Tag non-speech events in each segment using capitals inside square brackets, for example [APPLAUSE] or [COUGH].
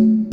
Música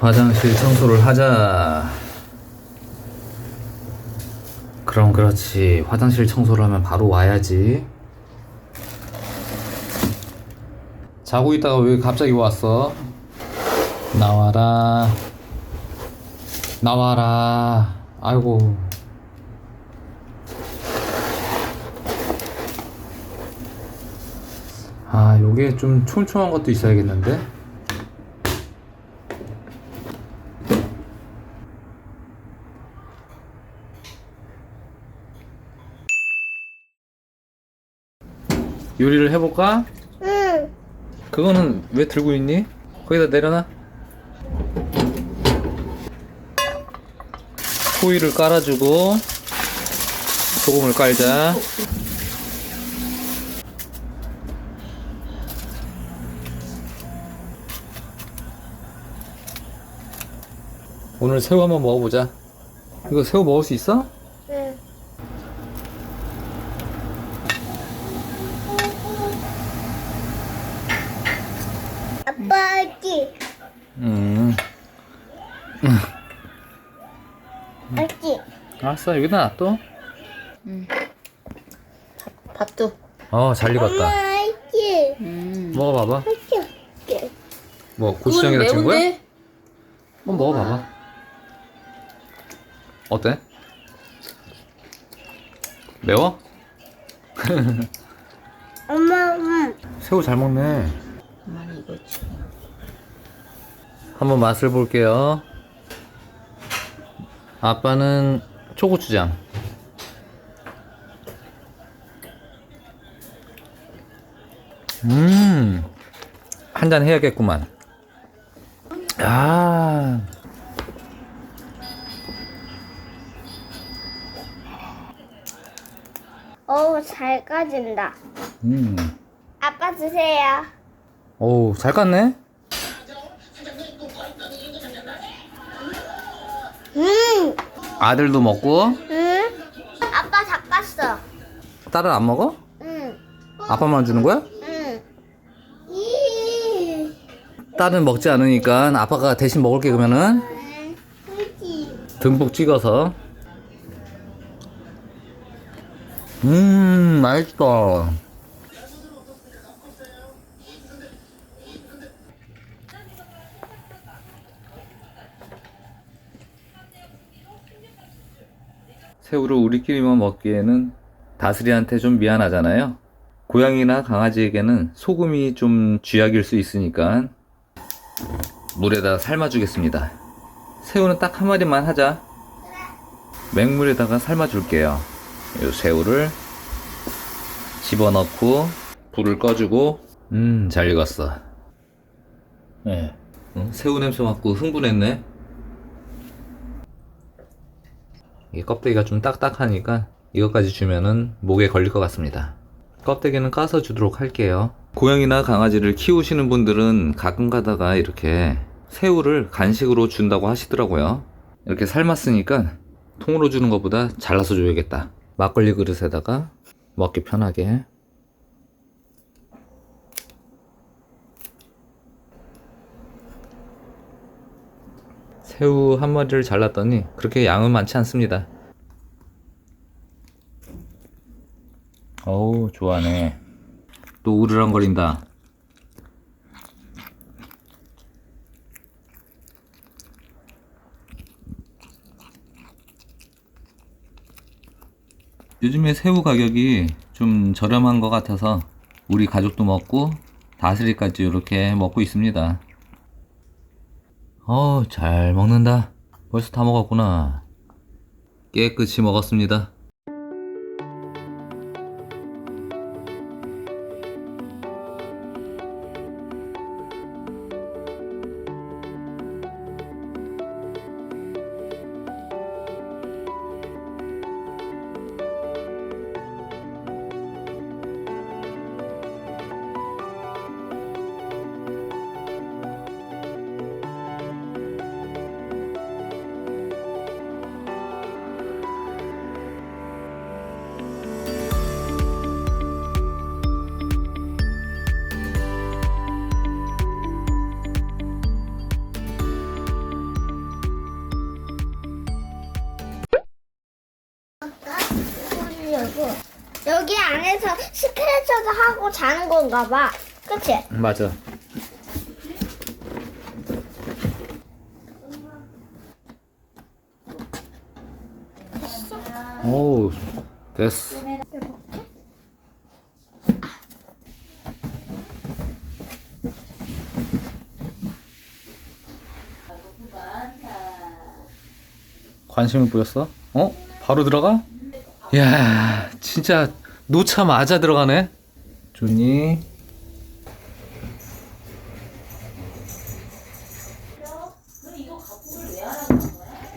화장실 청소를 하자. 그럼 그렇지. 화장실 청소를 하면 바로 와야지. 자고 있다가 왜 갑자기 왔어? 나와라. 나와라. 아이고. 아, 요게 좀 촘촘한 것도 있어야겠는데? 요리를 해볼까? 응. 그거는 왜 들고 있니? 거기다 내려놔. 호일을 깔아주고 소금을 깔자. 오늘 새우 한번 먹어보자. 이거 새우 먹을 수 있어? 응. 아빠 아기. 음. 아기. 알았어 여기다 놔둬. 밥도. 어잘 엄마 익었다. 아기. 음. 먹어봐봐. 아기. 뭐 고추장에다 찍은 거야? 매운데? 한번 먹어봐봐. 어때? 매워? [LAUGHS] 엄마 응. 새우 잘 먹네. 많이 익었지. 한번 맛을 볼게요. 아빠는 초고추장. 음, 한 잔 해야겠구만. 아, 어우 잘 까진다. 음, 아빠 드세요. 오, 잘 깠네? 응. 아들도 먹고, 응. 아빠 다 깠어. 딸은 안 먹어? 응. 아빠만 주는 거야? 응. 이. 딸은 먹지 않으니까 아빠가 대신 먹을게 그러면은. 듬뿍 찍어서 음 맛있다 새우를 우리끼리만 먹기에는 다스리한테 좀 미안하잖아요 고양이나 강아지에게는 소금이 좀 쥐약일 수 있으니까 물에다 삶아주겠습니다 새우는 딱 한 마리만 하자 맹물에다가 삶아줄게요. 이 새우를 집어넣고 불을 꺼주고 음 잘 익었어. 네. 응? 새우 냄새 맡고 흥분했네. 이 껍데기가 좀 딱딱하니까 이것까지 주면은 목에 걸릴 것 같습니다. 껍데기는 까서 주도록 할게요. 고양이나 강아지를 키우시는 분들은 가끔 가다가 이렇게 새우를 간식으로 준다고 하시더라고요. 이렇게 삶았으니까 통으로 주는 것보다 잘라서 줘야겠다. 막걸리 그릇에다가 먹기 편하게. 새우 한 마리를 잘랐더니 그렇게 양은 많지 않습니다. 어우, 좋아하네. 또 우르렁거린다. 요즘에 새우 가격이 좀 저렴한 것 같아서 우리 가족도 먹고 다슬이까지 이렇게 먹고 있습니다. 어, 잘 먹는다. 벌써 다 먹었구나. 깨끗이 먹었습니다. 하고 자는 건가 봐. 그치? 맞아. 오, 됐어. 관심을 보였어? 어? 바로 들어가? 이야, 진짜 놓자마자 들어가네. 좋니?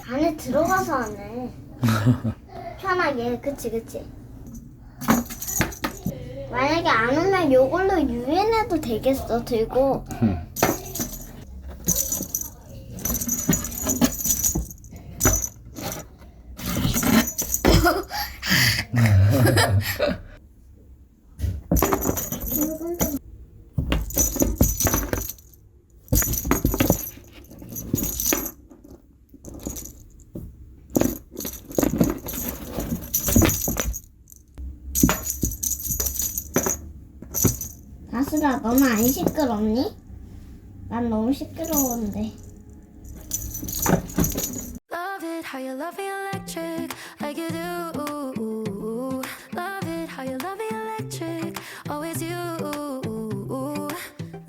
안에 들어가서 하네. [LAUGHS] 편하게, 그치, 그치. 만약에 안 오면 요걸로 유인해도 되겠어, 들고. 다슬아, 너는 안 시끄럽니? 난 너무 시끄러운데. Love it how you love me electric, like you do. Love it how you love me electric, always you.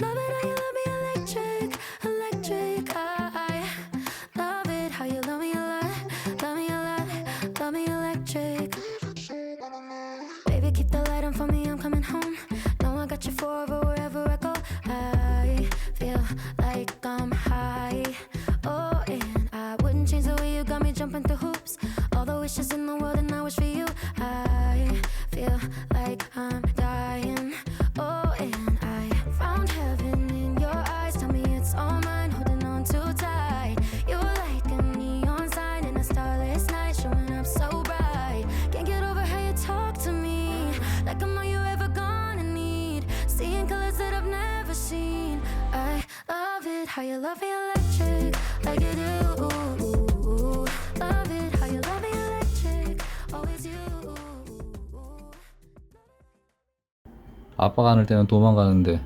Love it how you love me electric, electric. I love it how you love me a lot, love me a lot, love me electric. Baby, keep the light on for me, I'm coming like I'm 아빠가 안을 때는 도망가는데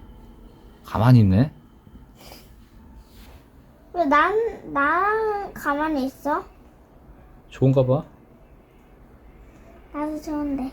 가만히 있네. 왜 난, 나랑 가만히 있어? 좋은가 봐. 나도 좋은데.